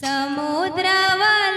સમુદ્રવા